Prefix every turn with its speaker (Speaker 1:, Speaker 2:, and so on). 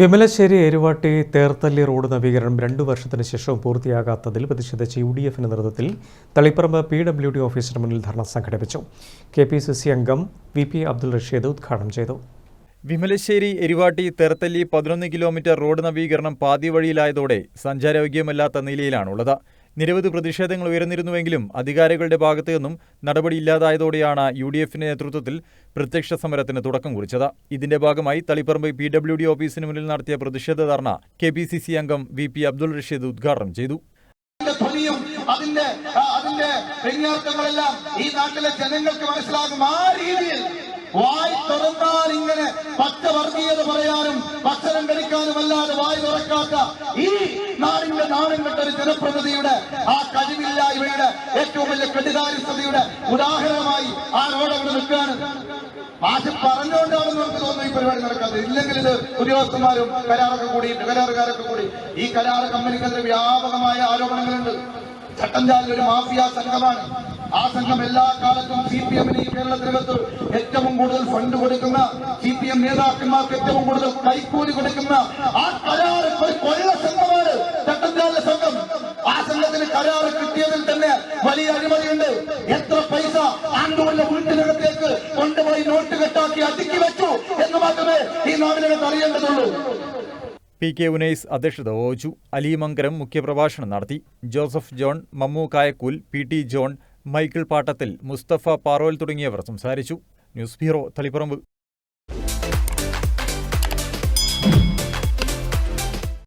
Speaker 1: വിമലശ്ശേരി Eruvatti Therthally road നവീകരണം രണ്ടു വർഷത്തിന് ശേഷവും പൂർത്തിയാകാത്തതിൽ പ്രതിഷേധിച്ച് യു ഡി എഫിന്റെ നേതൃത്വത്തിൽ തളിപ്പറമ്പ് പി ഡബ്ല്യു ഡി ഓഫീസിന് മുന്നിൽ ധർണ സംഘടിപ്പിച്ചു. കെ പി സി സി അംഗം വി പി അബ്ദുൾ റഷീദ് ഉദ്ഘാടനം ചെയ്തു.
Speaker 2: വിമലശ്ശേരി എരിവാട്ടി തേർത്തല്ലി പതിനൊന്ന് കിലോമീറ്റർ റോഡ് നവീകരണം പാതി വഴിയിലായതോടെ സഞ്ചാരയോഗ്യമല്ലാത്ത നിലയിലാണുള്ളത്. നിരവധി പ്രതിഷേധങ്ങൾ ഉയർന്നിരുന്നുവെങ്കിലും അധികാരികളുടെ ഭാഗത്തു നിന്നും നടപടിയില്ലാതായതോടെയാണ് യു ഡി എഫിന്റെ നേതൃത്വത്തിൽ പ്രത്യക്ഷ സമരത്തിന് തുടക്കം കുറിച്ചത്. ഇതിന്റെ ഭാഗമായി തളിപ്പറമ്പ് പി ഡബ്ല്യു ഡി ഓഫീസിന് മുന്നിൽ നടത്തിയ പ്രതിഷേധ ധർണ കെ പി സി സി അംഗം വി പി അബ്ദുൾ റഷീദ് ഉദ്ഘാടനം ചെയ്തു.
Speaker 3: അതിന്റെ അതിന്റെ ഈ നാട്ടിലെ ജനങ്ങൾക്ക് മനസ്സിലാകും. ആ രീതിയിൽ തുറന്നാൽ ഇങ്ങനെ പച്ച വർഗീയത പറയാനും ഭക്ഷണം കഴിക്കാനും അല്ലാതെ വായി തുറക്കാത്ത ഈ നാടിന്റെ നാടും കെട്ടൊരു ജനപ്രതിനിധിയുടെ ആ കഴിവില്ലായ്മയുടെ ഏറ്റവും വലിയ കെടുകാര്യസ്ഥതയുടെ ഉദാഹരണമായി ആ റോഡ് അവിടെ നിൽക്കുകയാണ്. മാഷ് പറഞ്ഞുകൊണ്ടാണെന്ന് നമുക്ക് തോന്നുന്നു ഈ പരിപാടി നടക്കാത്തത്. ഇല്ലെങ്കിൽ ഇത് ഉദ്യോഗസ്ഥന്മാരും കരാറൊക്കെ കൂടി കരാറുകാരൊക്കെ കൂടി. ഈ കരാറ് കമ്പനിക്കെതിരെ വ്യാപകമായ ആരോപണങ്ങളുണ്ട്. ചട്ടഞ്ചാലിൽ ഒരു മാഫിയ സംഘമാണ്. ആ സംഘം എല്ലാ കാലത്തും സി പി എമ്മിന് കേരളത്തിനകത്ത് ഏറ്റവും കൂടുതൽ ഫണ്ട് കൊടുക്കുന്ന സി പി എം നേതാക്കന്മാർക്ക് ഏറ്റവും കൂടുതൽ കൈക്കൂലി കൊടുക്കുന്ന ആ കരാർ ഒരു കൊള്ള സംഘമാണ് ചട്ടഞ്ചാലിലെ സംഘം. ആ സംഘത്തിന് കരാർ കിട്ടിയതിൽ തന്നെ വലിയ അഴിമതിയുണ്ട്. എത്ര പൈസ ആണ്ടൂരിലെ വീട്ടിനകത്തേക്ക് കൊണ്ടുപോയി നോട്ട് കെട്ടാക്കി അടുക്കി വെച്ചു എന്ന് മാത്രമേ ഈ നാടിനകത്ത് അറിയേണ്ടതുള്ളൂ.
Speaker 2: പി കെ ഉനൈസ് അധ്യക്ഷത വഹിച്ചു. അലിമങ്കരം മുഖ്യപ്രഭാഷണം നടത്തി. Joseph John Mammu Kayakkool P T John Michael Pattathil Mustafa Parol തുടങ്ങിയവർ സംസാരിച്ചു. News bureau Taliparamba.